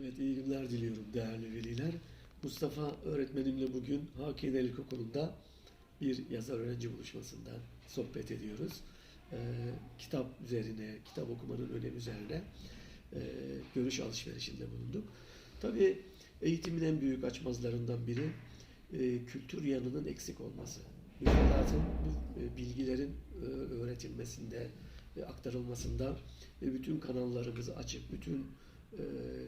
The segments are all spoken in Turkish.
Evet, iyi günler diliyorum değerli veliler. Mustafa öğretmenimle bugün Hakiye İlkokulu'nda bir yazar öğrenci buluşmasında sohbet ediyoruz. Ee, kitap üzerine, kitap okumanın önemi üzerine e, görüş alışverişinde bulunduk. Tabii eğitimin en büyük açmazlarından biri e, kültür yanının eksik olması. Müfredatın e, bilgilerin e, öğretilmesinde, e, aktarılmasında ve bütün kanallarımızı açık, bütün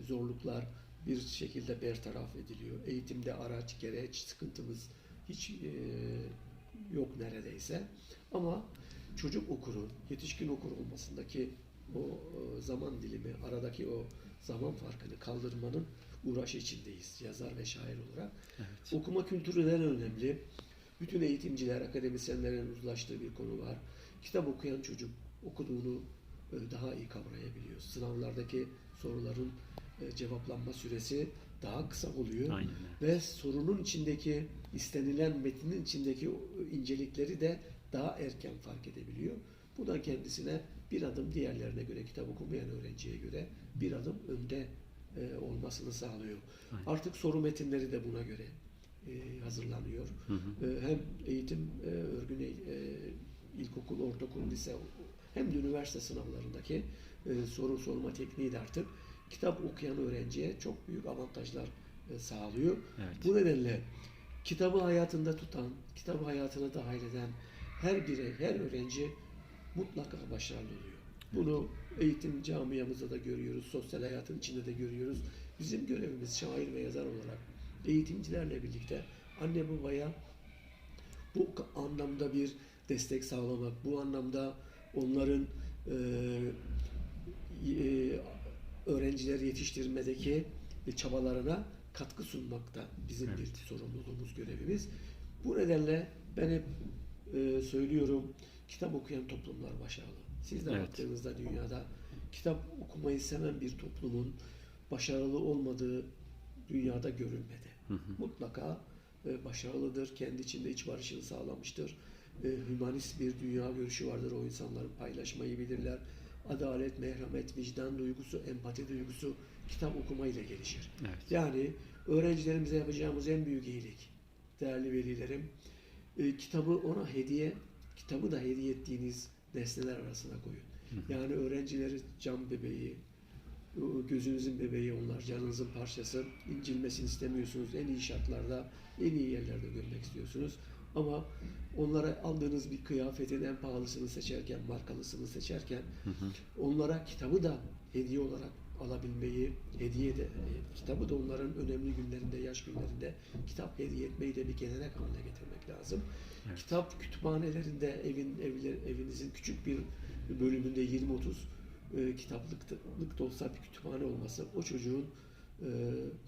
zorluklar bir şekilde bertaraf ediliyor. Eğitimde araç, gereç, sıkıntımız hiç e, yok neredeyse. Ama çocuk okuru, yetişkin okur olmasındaki o e, zaman dilimi, aradaki o zaman farkını kaldırmanın uğraşı içindeyiz yazar ve şair olarak. Evet. Okuma kültürü neden önemli? Bütün eğitimciler, akademisyenlerin uzlaştığı bir konu var. Kitap okuyan çocuk okuduğunu e, daha iyi kavrayabiliyor. Sınavlardaki soruların e, cevaplanma süresi daha kısa oluyor. Aynen. Ve sorunun içindeki, istenilen metnin içindeki o incelikleri de daha erken fark edebiliyor. Bu da kendisine bir adım diğerlerine göre, kitap okumayan öğrenciye göre bir adım önde e, olmasını sağlıyor. Aynen. Artık soru metinleri de buna göre e, hazırlanıyor. Hı hı. E, hem eğitim e, örgün e, ilkokul, ortaokul, lise hem de üniversite sınavlarındaki e, soru sorma tekniği de artık kitap okuyan öğrenciye çok büyük avantajlar e, sağlıyor. Evet. Bu nedenle kitabı hayatında tutan, kitabı hayatına dahil eden her birey, her öğrenci mutlaka başarılı oluyor. Bunu eğitim camiamızda da görüyoruz, sosyal hayatın içinde de görüyoruz. Bizim görevimiz şair ve yazar olarak eğitimcilerle birlikte anne babaya bu anlamda bir destek sağlamak, bu anlamda onların e, e, öğrencileri yetiştirmedeki çabalarına katkı sunmak da bizim Evet. bir sorumluluğumuz, görevimiz. Bu nedenle ben hep e, söylüyorum, kitap okuyan toplumlar başarılı. Siz de Evet. baktığınızda dünyada kitap okumayı seven bir toplumun başarılı olmadığı dünyada görülmedi. Mutlaka e, başarılıdır, kendi içinde iç barışını sağlamıştır. E, hümanist bir dünya görüşü vardır, o insanların paylaşmayı bilirler. Adalet, merhamet, vicdan duygusu, empati duygusu kitap okumayla gelişir. Evet. Yani öğrencilerimize yapacağımız en büyük iyilik, değerli velilerim, e, kitabı ona hediye, kitabı da hediye ettiğiniz nesneler arasına koyun. Yani öğrencileri cam bebeği, o gözünüzün bebeği onlar, canınızın parçası, incilmesini istemiyorsunuz. En iyi şartlarda, en iyi yerlerde görmek istiyorsunuz. Ama onlara aldığınız bir kıyafetin en pahalısını seçerken, markalısını seçerken, onlara kitabı da hediye olarak alabilmeyi, hediye de, e, kitabı da onların önemli günlerinde, yaş günlerinde kitap hediye etmeyi de bir gelenek haline getirmek lazım. Evet. Kitap kütüphanelerinde evin evler, evinizin küçük bir bölümünde 20-30 e, kitaplık da olsa bir kütüphane olması o çocuğun e,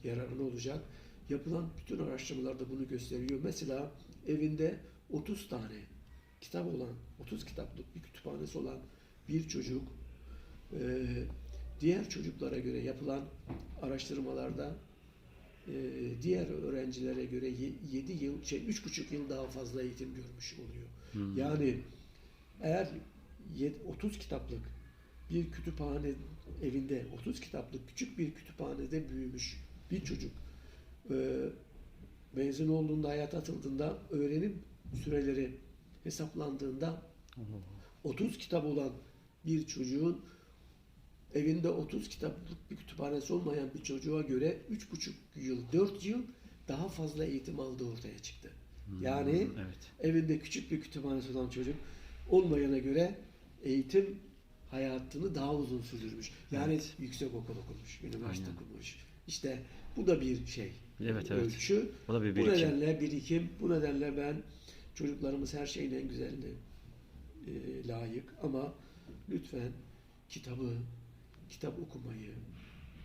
yararına olacak. Yapılan bütün araştırmalar da bunu gösteriyor. Mesela evinde 30 tane kitap olan, 30 kitaplık bir kütüphanesi olan bir çocuk e, diğer çocuklara göre yapılan araştırmalarda e, diğer öğrencilere göre 7 yıl, şey 3,5 yıl daha fazla eğitim görmüş oluyor. Yani eğer yet- 30 kitaplık bir kütüphane evinde 30 kitaplık küçük bir kütüphanede büyümüş bir çocuk e, mezun olduğunda hayata atıldığında öğrenim süreleri hesaplandığında 30 kitap olan bir çocuğun evinde 30 kitaplık bir kütüphanesi olmayan bir çocuğa göre 3,5 yıl, 4 yıl daha fazla eğitim aldığı ortaya çıktı. Yani evet. evinde küçük bir kütüphanesi olan çocuk olmayana göre eğitim hayatını daha uzun sürdürmüş. Yani Evet. yüksek okul okumuş, üniversite Aynen. okumuş. İşte bu da bir şey. Evet, evet. Ölçü. O da bir Bu birikim. nedenle birikim. Bu nedenle ben çocuklarımız her şeyin en güzeline e, layık ama lütfen kitabı, kitap okumayı,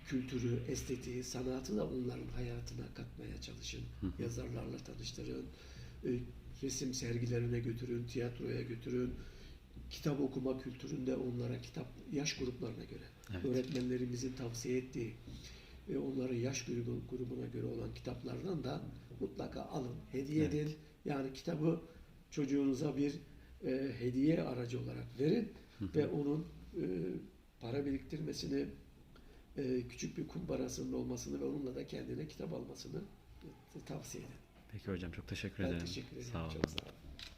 kültürü, estetiği, sanatı da onların hayatına katmaya çalışın. Yazarlarla tanıştırın. e, resim sergilerine götürün, tiyatroya götürün. Kitap okuma kültüründe onlara kitap yaş gruplarına göre, Evet. öğretmenlerimizin tavsiye ettiği ve onların yaş grubu, grubuna göre olan kitaplardan da mutlaka alın, hediye Evet. edin. Yani kitabı çocuğunuza bir e, hediye aracı olarak verin ve onun e, para biriktirmesini e, küçük bir kumbarasının olmasını ve onunla da kendine kitap almasını tavsiye ederim. Peki hocam çok teşekkür Ben ederim. teşekkür ederim. Sağ olun. Çok sağ olun.